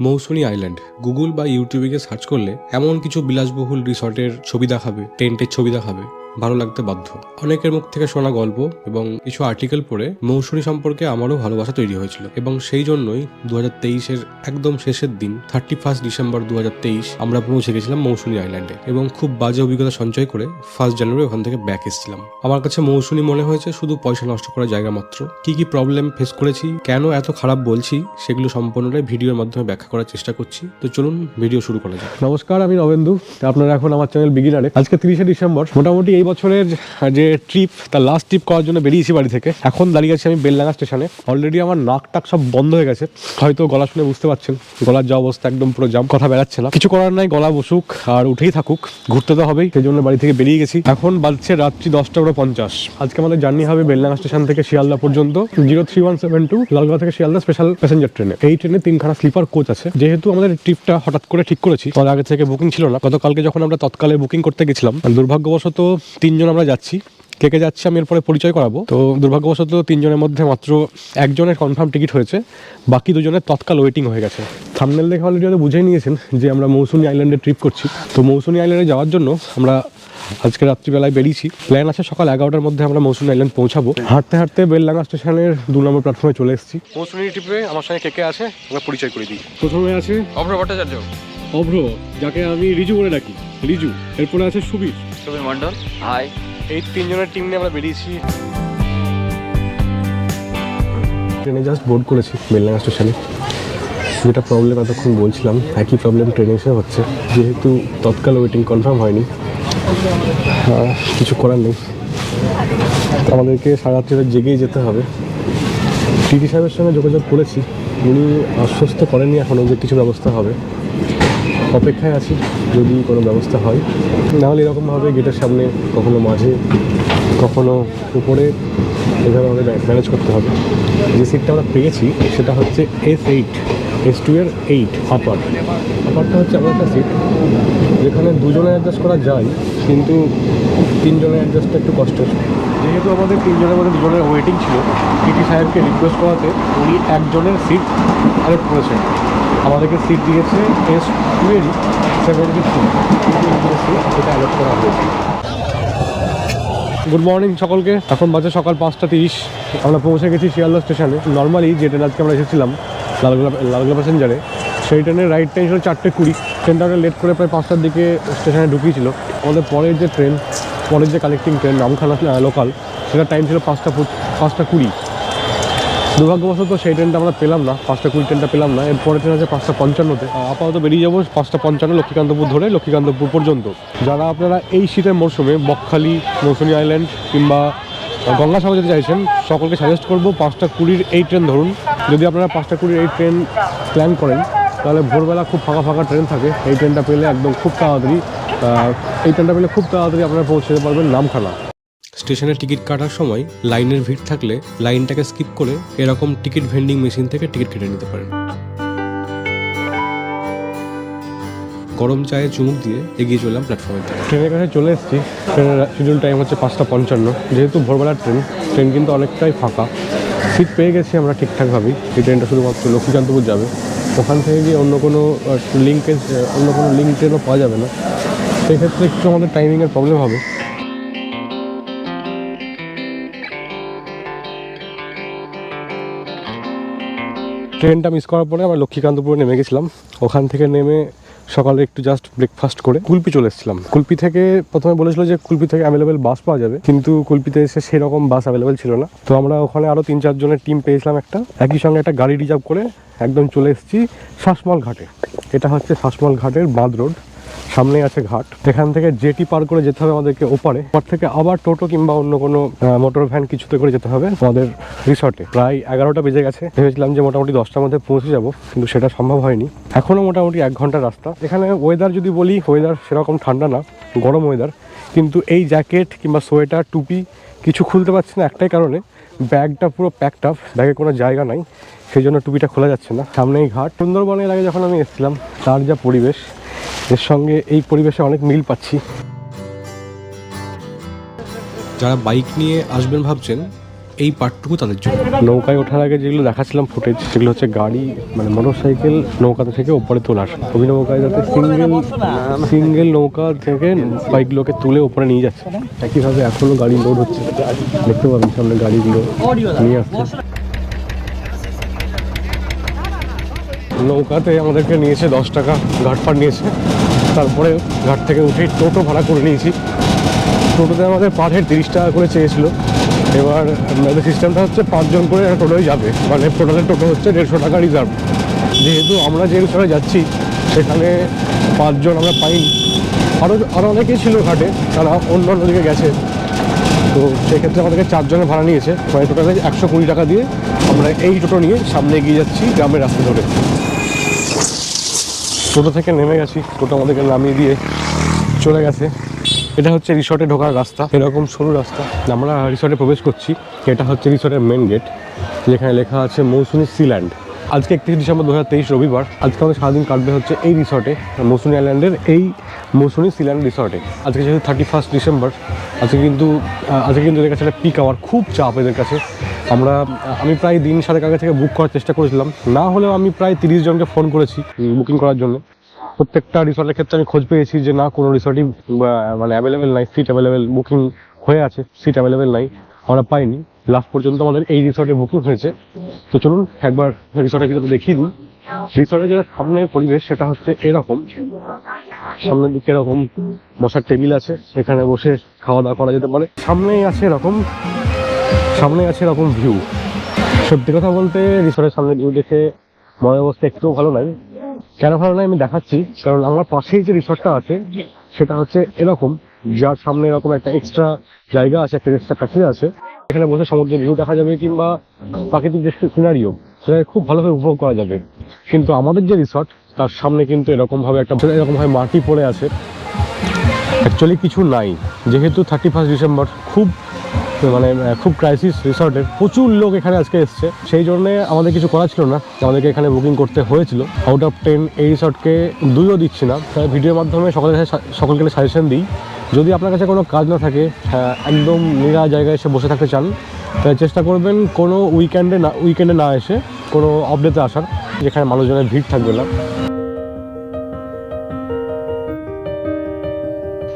Mousuni island. Google বা ইউটিউবে গিয়ে সার্চ করলে এমন কিছু বিলাসবহুল রিসর্টের ছবি দেখাবে, টেন্টের ছবি দেখাবে। ভালো লাগতে বাধ্য। অনেকের মুখ থেকে শোনা গল্প এবং কিছু আর্টিকেল পড়ে মৌসুমী সম্পর্কে আমারও ভালোবাসা তৈরি হয়েছিল এবং সেই জন্যই দু হাজার একদম শেষের দিন থার্টি ফার্স্ট ডিসেম্বর দু হাজার তেইশ, আমরা পৌঁছে গেছিলাম মৌসুমী আইল্যান্ডে এবং খুব বাজে অভিজ্ঞতা সঞ্চয় করে ফার্স্ট জানুয়ারি ওখান থেকে ব্যাক এসেছিলাম। আমার কাছে মৌসুমী মনে হয়েছে শুধু পয়সা নষ্ট করার জায়গা মাত্র। কি কি প্রবলেম ফেস করেছি, কেন এত খারাপ বলছি, সেগুলো সম্পূর্ণটাই ভিডিওর মাধ্যমে ব্যাখ্যা করার চেষ্টা করছি। তো চলুন ভিডিও শুরু করা যাক। নমস্কার, আমি নবেন্দু আপনারা এখন আমার চ্যানেল বিগিনারে আজকে তিরিশে ডিসেম্বর মোটামুটি এই বছরের যে ট্রিপ তার লাস্ট ট্রিপ করার জন্য বেরিয়েছি বাড়ি থেকে। এখন দাঁড়িয়ে আছি আমি বেলডাঙ্গা স্টেশনে অলরেডি আমার নাক টাক সব বন্ধ হয়ে গেছে। হয়তো গলা শুনে বুঝতে পারছেন, গলার যা অবস্থা একদম পুরো জাম কথা বেড়াচ্ছে না। কিছু করার নাই, গলা বসুক আর উঠেই থাকুক, ঘুরতে তো হবেই, সেই জন্য বাড়ি থেকে বেরিয়ে গেছি। এখন বাজছে রাত্রি দশটা করে পঞ্চাশ। আজকে আমাদের জার্নি হবে বেলডাঙ্গা স্টেশন থেকে শিয়ালদা পর্যন্ত। Zero three one seven two Lalgola থেকে শিয়ালদা স্পেশাল প্যাসেঞ্জার ট্রেনে এই ট্রেনে তিনখানা স্লিপার কোচ আছে। যেহেতু আমাদের ট্রিপটা হঠাৎ করে ঠিক করেছি, তার আগে থেকে বুকিং ছিল না। গতকালকে যখন আমরা তৎকালে বুকিং করতে গেছিলাম, দুর্ভাগ্যবশত তিনজন আমরা যাচ্ছি। কে কে যাচ্ছি আমি এরপরে পরিচয় করাবো। তো দুর্ভাগ্যবশত তিনজনের মধ্যে মাত্র একজনের কনফার্ম টিকিট হয়েছে। বাকি দুজনের তৎকাল ওয়েটিং হয়ে গেছে। থামনেল দেখে অলরেডি হয়তো বুঝেই নিয়েছেন যে আমরা মৌসুনি আইল্যান্ডে ট্রিপ করছি। তো মৌসুনি আইল্যান্ডে যাওয়ার জন্য আমরা আজকে রাত্রিবেলায় বেরিয়েছি। প্ল্যান আছে সকাল এগারোটার মধ্যে আমরা মৌসুনি আইল্যান্ড পৌঁছাবো। হাঁটতে হাঁটতে বেলডাঙ্গা স্টেশনের দু নম্বর প্ল্যাটফর্মে চলে এসেছি। মৌসুনি ট্রিপে আমার সঙ্গে কে কে আছে? আমরা পরিচয় করে দিই। প্রথমে আছে অভ্র ভট্টাচার্য। অভ্র যাকে আমি রিজু বলে ডাকি। রিজু এরপরে আছে সুবীর। সুবীর মন্ডল হাই এই তিনজনের টিম নিয়ে আমরা বেরিয়েছি। ট্রেনে জাস্ট বোর্ড করেছি বেলডাঙ্গা স্টেশনে যেটা প্রবলেম এতক্ষণ বলছিলাম একই প্রবলেম ট্রেনে এসে হচ্ছে। যেহেতু তৎকাল ওয়েটিং কনফার্ম হয়নি কিছু করার নেই। আমাদেরকে সারা রাত্রিটা জেগেই যেতে হবে। টিটি সাহেবের সঙ্গে যোগাযোগ করেছি উনি আশ্বস্ত করেননি এখনও যে কিছু ব্যবস্থা হবে। অপেক্ষায় আছি। যদি কোনো ব্যবস্থা হয়, নাহলে এরকমভাবে গেটের সামনে কখনো মাঝে, কখনো উপরে এভাবে আমাদের ম্যানেজ করতে হবে। যে সিটটা আমরা পেয়েছি, সেটা হচ্ছে এস এইট এস টু এর এইট আপার আপারটা হচ্ছে আমার একটা সিট যেখানে দুজনে অ্যাডজাস্ট করা যায়, কিন্তু তিনজনের অ্যাডজাস্টটা একটু কষ্টের। যেহেতু আমাদের তিনজনের মধ্যে দুজনের ওয়েটিং ছিল টিটি সাহেবকে রিকোয়েস্ট করাতে উনি একজনের সিট অ্যারেক্ট করেছেন। আমাদেরকে সিট দিয়েছে এস টুয়েলভ সেভেন্টি টু করা হয়েছে। গুড মর্নিং সকলকে। এখন বাজে সকাল পাঁচটা তিরিশ। আমরা পৌঁছে গেছি শিয়ালদা স্টেশনে। নর্মালি যে ট্রেন আজকে আমরা এসেছিলাম, লালগোলা লালগোলা প্যাসেঞ্জারে সেই ট্রেনের রাইট টাইম ছিল চারটে কুড়ি। ট্রেনটা লেট করে প্রায় পাঁচটার দিকে স্টেশনে ঢুকিয়েছিল। আমাদের পরের যে ট্রেন পরের যে কালেক্টিং ট্রেন নামখানা লোকাল সেটার টাইম ছিল পাঁচটা পাঁচটা কুড়ি। দুর্ভাগ্যবশত সেই ট্রেনটা আমরা পেলাম না, পাঁচটা কুড়ি ট্রেনটা পেলাম না। এরপরে ট্রেন আছে পাঁচটা পঞ্চান্নতে আপাতত বেরিয়ে যাব পাঁচটা পঞ্চান্ন লক্ষ্মীকান্তপুর ধরে, লক্ষ্মীকান্তপুর পর্যন্ত। যারা আপনারা এই শীতের মরশুমে বকখালি, মৌসুমী আইল্যান্ড কিংবা গঙ্গাসাগর যেতে চাইছেন, সকলকে সাজেস্ট করব পাঁচটা কুড়ির এই ট্রেন ধরুন। যদি আপনারা পাঁচটা কুড়ির এই ট্রেন প্ল্যান করেন, তাহলে ভোরবেলা খুব ফাঁকা ফাঁকা ট্রেন থাকে। এই ট্রেনটা পেলে একদম খুব তাড়াতাড়ি এই ট্রেনটা পেলে খুব তাড়াতাড়ি আপনারা পৌঁছে পারবেন নামখানা। স্টেশনে টিকিট কাটার সময় লাইনের ভিড় থাকলে লাইনটাকে স্কিপ করে এরকম টিকিট ভেন্ডিং মেশিন থেকে টিকিট কেটে নিতে পারেন। গরম চায়ে চুমুক দিয়ে এগিয়ে চললাম প্ল্যাটফর্মের ট্রেনের কাছে চলে এসেছি। ট্রেনের শিডিউল টাইম হচ্ছে পাঁচটা পঞ্চান্ন। যেহেতু ভোরবেলার ট্রেন ট্রেন কিন্তু অনেকটাই ফাঁকা। সিট পেয়ে গেছি আমরা ঠিকঠাকভাবেই। এই ট্রেনটা শুধুমাত্র লক্ষ্মীকান্তপুর যাবে। ওখান থেকে গিয়ে অন্য কোনো লিঙ্কে অন্য কোনো লিঙ্ক ট্রেনও পাওয়া যাবে না। সেক্ষেত্রে একটু আমাদের টাইমিংয়ের প্রবলেম হবে। ট্রেনটা মিস করার পরে আমরা লক্ষ্মীকান্তপুরে নেমে গেছিলাম। ওখান থেকে নেমে সকালে একটু জাস্ট ব্রেকফাস্ট করে কুলপি চলে এসেছিলাম। কুলপি থেকে প্রথমে বলেছিল যে কুলপি থেকে অ্যাভেলেবেল বাস পাওয়া যাবে, কিন্তু কুলপিতে এসে সেরকম বাস অ্যাভেলেবেল ছিল না। তো আমরা ওখানে আরও তিন চারজনের টিম পেয়েছিলাম একটা। একই সঙ্গে একটা গাড়ি রিজার্ভ করে একদম চলে এসেছি শাসমল ঘাটে। এটা হচ্ছে শাসমল ঘাটের বাঁধ রোড সামনেই আছে ঘাট। এখান থেকে জেটি পার করে যেতে হবে আমাদেরকে ওপারে। ওপার থেকে আবার টোটো কিংবা অন্য কোনো মোটর ভ্যান কিছুতে করে যেতে হবে আমাদের রিসর্টে প্রায় এগারোটা বেজে গেছে। ভেবেছিলাম যে মোটামুটি দশটার মধ্যে পৌঁছে যাব, কিন্তু সেটা সম্ভব হয়নি। এখনও মোটামুটি এক ঘণ্টার রাস্তা। এখানে ওয়েদার যদি বলি ওয়েদার সেরকম ঠান্ডা না, গরম ওয়েদার কিন্তু এই জ্যাকেট কিংবা সোয়েটার টুপি কিছু খুলতে পারছি না একটাই কারণে। ব্যাগটা পুরো প্যাকড আপ ব্যাগে কোনো জায়গা নাই। সেই জন্য টুপিটা খোলা যাচ্ছে না। সামনেই ঘাট। সুন্দরবনের আগে যখন আমি এসেছিলাম, তার যা পরিবেশ এর সঙ্গে এই পরিবেশে অনেক মিল পাচ্ছি। যারা বাইক নিয়ে আসবেন ভাবছেন এই পার্টটুকু তাদের জন্য। নৌকায় ওঠার আগে যেগুলো দেখাচ্ছিলাম ফুটেজ সেগুলো হচ্ছে গাড়ি মানে মোটর সাইকেল নৌকা থেকে ওপরে তোলার। ওই নৌকায় যাতে সিঙ্গেল সিঙ্গেল নৌকা থেকে বাইকগুলোকে তুলে ওপরে নিয়ে যাচ্ছে। একইভাবে এখনও গাড়ি লোড হচ্ছে। দেখতে পাবেন সামনে গাড়িগুলো নিয়ে আসছে। নৌকাতে আমাদেরকে নিয়েছে দশ টাকা ঘাট পার নিয়েছে। তারপরে ঘাট থেকে উঠে টোটো ভাড়া করে নিয়েছি। টোটোতে আমাদের পার হেড তিরিশ টাকা করে চেয়েছিল। এবার আমাদের সিস্টেমটা হচ্ছে পাঁচজন করে একটা টোটোই যাবে। মানে টোটালের টোটো হচ্ছে দেড়শো টাকা রিজার্ভ। যেহেতু আমরা যে রিসরে যাচ্ছি, সেখানে পাঁচজন আমরা পাইনি। আরও আরও অনেকেই ছিল ঘাটে, তারা অন্য অন্য দিকে গেছে। তো সেক্ষেত্রে আমাদেরকে চারজনের ভাড়া নিয়েছে। মানে টোটালে একশো কুড়ি টাকা দিয়ে আমরা এই টোটো নিয়ে সামনে এগিয়ে যাচ্ছি গ্রামের রাস্তা ধরে। টোটো থেকে নেমে গেছি, টোটো আমাদেরকে নামিয়ে দিয়ে চলে গেছে। এটা হচ্ছে রিসর্টে ঢোকার রাস্তা, এরকম সরু রাস্তা। আমরা রিসর্টে প্রবেশ করছি, এটা হচ্ছে রিসর্টের মেন গেট যেখানে লেখা আছে মৌসুমি সিল্যান্ড আজকে একত্রিশ ডিসেম্বর দু হাজার তেইশ, রবিবার। আজকে আমাদের সারাদিন কাটবে হচ্ছে এই রিসর্টে, মৌসুমি আইল্যান্ডের এই মৌসুমি সিল্যান্ড রিসর্টে। আজকে যেহেতু থার্টি ফার্স্ট ডিসেম্বর, আজকে কিন্তু আজকে কিন্তু এদের কাছে একটা পিক আওয়ার খুব চাপ এদের কাছে। আমরা, আমি প্রায় দিন সাড়ে আগে থেকে বুক করার চেষ্টা করেছিলাম। না হলেও আমি প্রায় তিরিশ জনকে ফোন করেছি বুকিং করার জন্য। প্রত্যেকটা রিসর্টের ক্ষেত্রে আমি খোঁজ পেয়েছি যে না, কোনো রিসর্টই মানে অ্যাভেলেবেল নাই সিট অ্যাভেলেবেল বুকিং হয়ে আছে সিট অ্যাভেলেবেল নাই, আমরা পাইনি। লাস্ট পর্যন্ত আমাদের এই রিসর্টে বুকিং হয়েছে। তো চলুন, একবার রিসর্টের ভিতরে দেখিয়ে দিই। রিসর্টের যেটা সামনের পরিবেশ, সেটা হচ্ছে এরকম। সামনের দিকে এরকম বসার টেবিল আছে, এখানে বসে খাওয়া দাওয়া করা যেতে পারে। সামনেই আছে এরকম সামনে আছে এরকম ভিউ সত্যি কথা বলতে, রিসর্টের সামনে ভিউ দেখে মনের অবস্থা একটুও ভালো লাগে কেন ভালো লাগে আমি দেখাচ্ছি, কারণ আমার পাশেই যে রিসর্টটা আছে, সেটা হচ্ছে এরকম, যার সামনে এরকম একটা এক্সট্রা জায়গা আছে, একটা এক্সট্রা প্যাসেজ আছে। এখানে বসে সমুদ্রের ভিউ দেখা যাবে কিংবা প্রাকৃতিক যে সিনারিও সেটাকে খুব ভালোভাবে উপভোগ করা যাবে। কিন্তু আমাদের যে রিসর্ট, তার সামনে কিন্তু এরকম ভাবে একটা এরকম ভাবে মাটি পড়ে আছে। অ্যাকচুয়ালি কিছু নাই। যেহেতু থার্টি ফার্স্ট ডিসেম্বর খুব মানে খুব ক্রাইসিস রিসর্টের প্রচুর লোক এখানে আজকে এসছে। সেই জন্যে আমাদের কিছু করা ছিল না। আমাদেরকে এখানে বুকিং করতে হয়েছিল। আউট অফ টেন এই রিসর্টকে দুইও দিচ্ছি না। তাই ভিডিওর মাধ্যমে সকলের সকলকে সাজেশন দিই যদি আপনার কাছে কোনো কাজ না থাকে হ্যাঁ, একদম নিরা জায়গায় এসে বসে থাকতে চান তাহলে চেষ্টা করবেন কোনো উইকেন্ডে না উইকেন্ডে না এসে কোনো অপডেতে আসার যেখানে মানুষজনের ভিড় থাকবে না।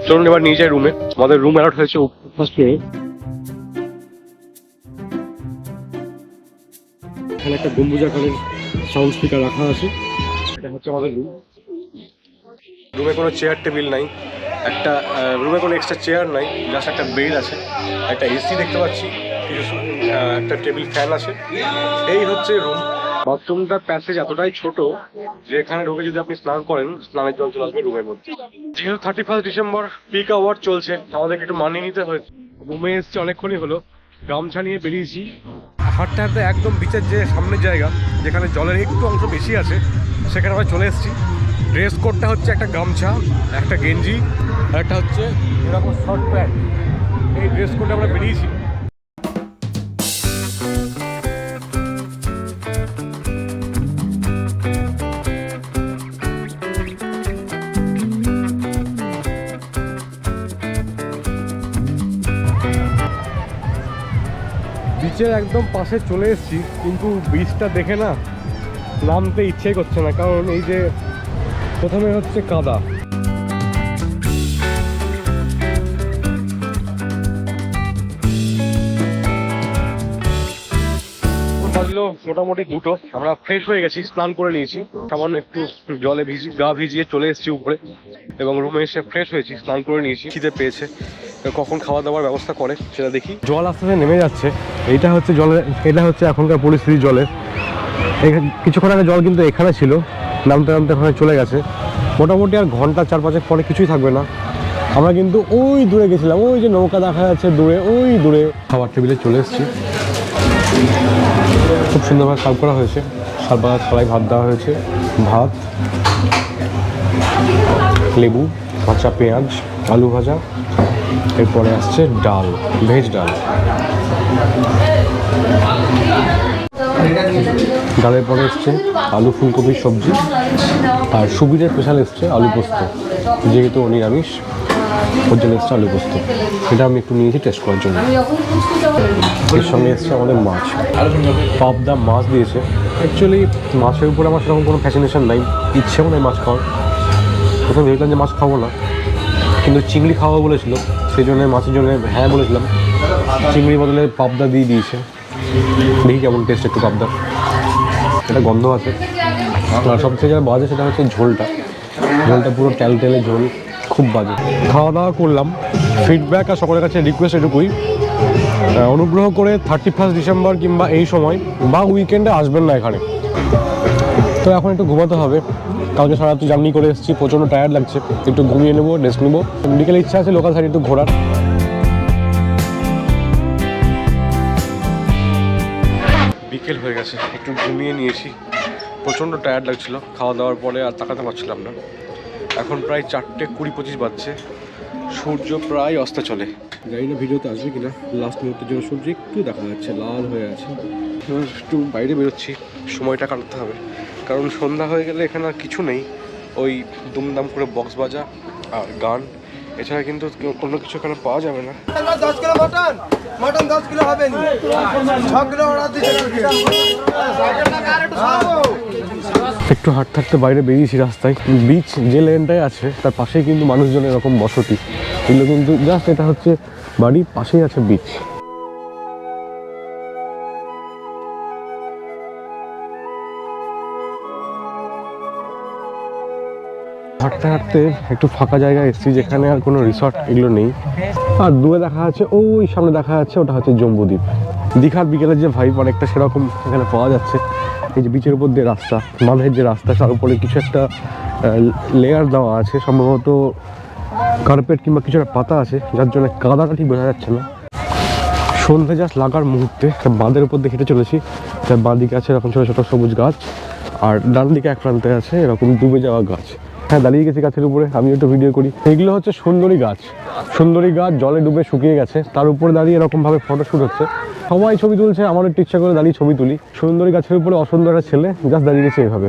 চলুন এবার নিয়ে যাই রুমে আমাদের রুম অ্যালট হয়েছে ফার্স্ট এখানে একটা গম্বুজাকারের সাউন্ড স্পিকার রাখা আছে। এটা হচ্ছে আমাদের রুম রুমে কোনো চেয়ার টেবিল নাই। একটা রুমে কোনো এক্সট্রা চেয়ার নাই। জাস্ট একটা বেড আছে। একটা এসি দেখতে পাচ্ছি। কিছু একটা টেবিল ফ্যান আছে। এই হচ্ছে রুম বাথরুমটার প্যাসেজ এতটাই ছোট যে এখানে ঢুকে যদি আপনি স্নান করেন, স্নানের জল চলে আসবে রুমের মধ্যে। যেহেতু thirty first December peak hour চলছে, আমাদেরকে একটু মানিয়ে নিতে হয়েছে। রুমে এসছি, অনেকক্ষণই হলো। গামছা নিয়ে বেরিয়েছি। হাঁটতে হাঁটতে একদম বিচের যে সামনের জায়গা, যেখানে জলের একটু অংশ বেশি আছে, সেখানে আমরা চলে এসেছি। ড্রেস কোডটা হচ্ছে একটা গামছা, একটা গেঞ্জি, আর একটা হচ্ছে এরকম শর্ট প্যান্ট এই ড্রেস কোডটা আমরা বেরিয়েছি। বিচের একদম পাশে চলে এসেছি কিন্তু বিচটা দেখে না নামতে ইচ্ছেই করছে না কারণ এই যে প্রথমে হচ্ছে কাদা। বাজলো মোটামুটি দুটো। আমরা ফ্রেশ হয়ে গেছি স্নান করে নিয়েছি। সামান্য একটু জলে ভিজি গা ভিজিয়ে চলে এসেছি উপরে। এবং রুমে এসে ফ্রেশ হয়েছি স্নান করে নিয়েছি। খিদে পেয়েছে। কখন খাওয়া দাওয়ার ব্যবস্থা করে সেটা দেখি। জল আস্তে আস্তে নেমে যাচ্ছে। এইটা হচ্ছে জলের, এটা হচ্ছে এখনকার পরিস্থিতি জলের। এখানে, কিছুক্ষণ আগে জল কিন্তু এখানে ছিল, নামতে নামতে ওখানে চলে গেছে। মোটামুটি আর ঘণ্টা চার পাঁচেক পরে কিছুই থাকবে না। আমরা কিন্তু ওই দূরে গেছিলাম, ওই যে নৌকা দেখা যাচ্ছে দূরে, ওই দূরে। খাবার টেবিলে চলে এসেছি। খুব সুন্দরভাবে সার্ভ করা হয়েছে। সারবা সবাই ভাত দেওয়া হয়েছে, ভাত, লেবু কাঁচা পেঁয়াজ, আলু ভাজা এরপরে আসছে ডাল, ভেজ ডাল। ডালের পরে এসছে আলু ফুলকপির সবজি, আর সুবিধের স্পেশাল এসছে আলু পোস্ত। যেহেতু নিরামিষ ওর জন্য এসছে আলু পোস্ত। এটা আমি একটু নিয়েছি টেস্ট করার জন্য। এর সঙ্গে এসছে আমাদের মাছ। পাবদা মাছ দিয়েছে। অ্যাকচুয়ালি মাছের উপরে আমার সেরকম কোনো ফ্যাসিনেশন নাই। ইচ্ছেও নেই মাছ খাওয়ার। প্রথমে ভেবেছিলাম যে মাছ খাব না। কিন্তু চিংড়ি খাওয়া বলেছিল, সেই জন্য, মাছের জন্য হ্যাঁ বলেছিলাম। চিংড়ি বদলে পাবদা দিয়ে দিয়েছে। দেখি কেমন টেস্ট একটু পাবদা। এটা গন্ধ আছে। আর সবথেকে যেটা বাজে সেটা হচ্ছে ঝোলটা। ঝোলটা পুরো টেল টেলে ঝোল, খুব বাজে। খাওয়া দাওয়া করলাম। ফিডব্যাক আর সকলের কাছে রিকোয়েস্ট এটুকুই। অনুগ্রহ করে থার্টি ফার্স্ট ডিসেম্বর কিংবা এই সময় বা উইকেন্ডে আসবেন না এখানে। তো এখন একটু ঘুমাতে হবে। কালকে সারা রাত জার্নি করে এসেছি প্রচণ্ড টায়ার্ড লাগছে। একটু ঘুমিয়ে নেব রেস্ট নেব। বিকেলে ইচ্ছা আছে লোকাল সাইড একটু ঘোরার। বিকেল হয়ে গেছে একটু ঘুমিয়ে নিয়েছি। প্রচণ্ড টায়ার্ড লাগছিল খাওয়া দাওয়ার পরে আর তাকাতে পারছিলাম না। এখন প্রায় চারটে কুড়ি পঁচিশ বাজছে সূর্য প্রায় অস্ত চলে। জানি না ভিডিওতে আসবে কিনা লাস্ট মুহূর্তের জন্য সূর্য একটু দেখা যাচ্ছে লাল হয়ে আছে। একটু বাইরে বেরোচ্ছি সময়টা কাটাতে হবে। কারণ সন্ধ্যা হয়ে গেলে এখানে আর কিছু নেই। ওই দুমদাম করে বক্স বাজা আর গান। এছাড়া কিন্তু অন্য কিছু এখানে পাওয়া যাবে না। দশ কিলো মটন। মটন দশ কিলো হবে নি। ছ কিলো অর্ডার একটু হাঁটতে হাঁটতে বাইরে বেরিয়েছি রাস্তায়। বিচ যে লেনটায় আছে তার পাশেই কিন্তু মানুষজনের এরকম বসতি। এগুলো কিন্তু জাস্ট এটা হচ্ছে বাড়ির পাশেই আছে বিচ হাঁটতে হাঁটতে একটু ফাঁকা জায়গায় এসেছি যেখানে আর কোনো রিসর্ট এগুলো নেই। আর দূরে দেখা যাচ্ছে, ওই সামনে দেখা যাচ্ছে ওটা হচ্ছে জম্বুদ্বীপ। দীঘার বিকেলের যে ভাইব অনেকটা সেরকম এখানে পাওয়া যাচ্ছে। এই যে বিচের উপর দিয়ে রাস্তা বাঁধের যে রাস্তা, তার উপরে কিছু একটা লেয়ার দেওয়া আছে। সম্ভবত কার্পেট কিংবা কিছু একটা পাতা আছে, যার জন্য কাদাটা ঠিক বোঝা যাচ্ছে না। সন্ধে জাস্ট লাগার মুহূর্তে বাঁধের উপর দিয়ে হেঁটে চলেছি। তার বাঁ দিকে আছে এরকম ছোটো ছোটো সবুজ গাছ, আর ডান দিকে এক প্রান্তে আছে এরকম ডুবে যাওয়া গাছ। হ্যাঁ দাঁড়িয়ে গেছি গাছের উপরে আমি একটু ভিডিও করি। এগুলো হচ্ছে সুন্দরী গাছ। সুন্দরী গাছ জলে ডুবে শুকিয়ে গেছে। তার উপরে দাঁড়িয়ে এরকমভাবে ফটোশ্যুট হচ্ছে। সবাই ছবি তুলছে, আমার একটু ইচ্ছা করে দাঁড়িয়ে ছবি তুলি। সুন্দরী গাছের উপরে অসুন্দর একটা ছেলে গাছ দাঁড়িয়ে গেছে এভাবে।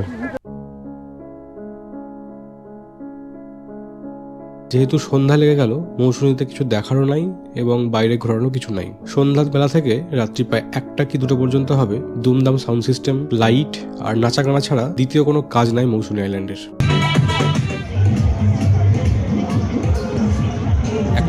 যেহেতু সন্ধ্যা লেগে গেল, মৌসুমীতে কিছু দেখারও নাই এবং বাইরে ঘোরানো কিছু নাই। সন্ধ্যার বেলা থেকে রাত্রি প্রায় একটা কি দুটো পর্যন্ত হবে। দুমদাম সাউন্ড সিস্টেম লাইট আর নাচা গানা ছাড়া দ্বিতীয় কোনো কাজ নাই মৌসুমী আইল্যান্ডের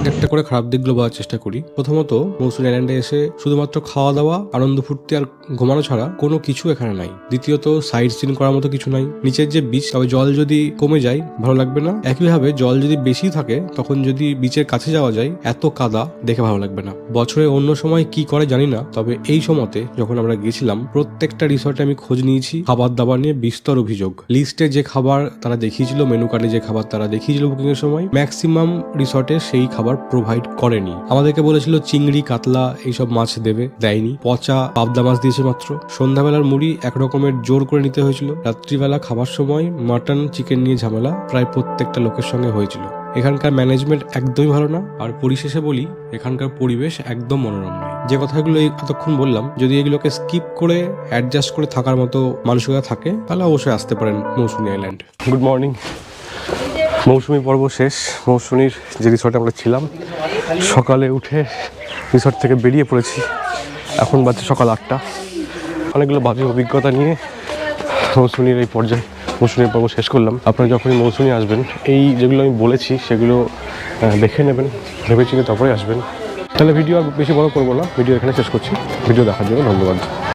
একটা করে খারাপ দিকগুলো বলার চেষ্টা করি। প্রথমত, মৌসুমী আইল্যান্ডে এসে শুধুমাত্র খাওয়া দাওয়া আনন্দ ফুর্তি আর ঘুমানো ছাড়া কোনো কিছু এখানে নাই। দ্বিতীয়ত সাইড সিন করার মতো কিছু নাই। নিচের যে বিচ তবে জল যদি কমে যায়, ভালো লাগবে না। একইভাবে, জল যদি বেশি থাকে, তখন যদি বিচের কাছে যাওয়া যায়, এত কাদা দেখে ভালো লাগবে না। বছরে অন্য সময় কি করে জানি না, তবে এই সময়তে যখন আমরা গেছিলাম প্রত্যেকটা রিসর্টে আমি খোঁজ নিয়েছি খাবার দাবার নিয়ে বিস্তর অভিযোগ। লিস্টে যে খাবার তারা দেখিয়েছিল মেনু কার্ডে যে খাবার তারা দেখিয়েছিল বুকিং এর সময় ম্যাক্সিমাম রিসর্টে সেই খাবার প্রোভাইড করেনি। আমাদেরকে বলেছিল চিংড়ি, কাতলা এইসব মাছ দেবে, দেয়নি। পচা পাবদা মাছ দিয়েছে মাত্র। সন্ধ্যাবেলার মুড়ি এক রকমের জোর করে নিতে হয়েছিল। রাত্রিবেলা খাবার সময় মাটন চিকেন নিয়ে ঝামেলা প্রায় প্রত্যেকটা লোকের সঙ্গে হয়েছিল। এখানকার ম্যানেজমেন্ট একদমই ভালো না। আর পরিশেষে বলি, এখানকার পরিবেশ একদম মনোরম নয়। যে কথাগুলো এতক্ষণ বললাম, যদি এগুলোকে স্কিপ করে অ্যাডজাস্ট করে থাকার মতো মানসিকতা থাকে, তাহলে অবশ্যই আসতে পারেন Mousuni island good morning Mousuni পর্ব শেষ। মৌসুমীর যে রিসর্টে আমরা ছিলাম, সকালে উঠে রিসর্ট থেকে বেরিয়ে পড়েছি। এখন বাজছে সকাল আটটা। অনেকগুলো বাজে অভিজ্ঞতা নিয়ে মৌসুমীর এই পর্যায়ে মৌসুমীর পর্ব শেষ করলাম। আপনারা যখনই মৌসুমী আসবেন, এই যেগুলো আমি বলেছি, সেগুলো দেখে নেবেন, ভেবেচিন্তে তারপরে আসবেন। তাহলে ভিডিও আর বেশি বড় করব না। ভিডিও এখানে শেষ করছি। ভিডিও দেখার জন্য ধন্যবাদ।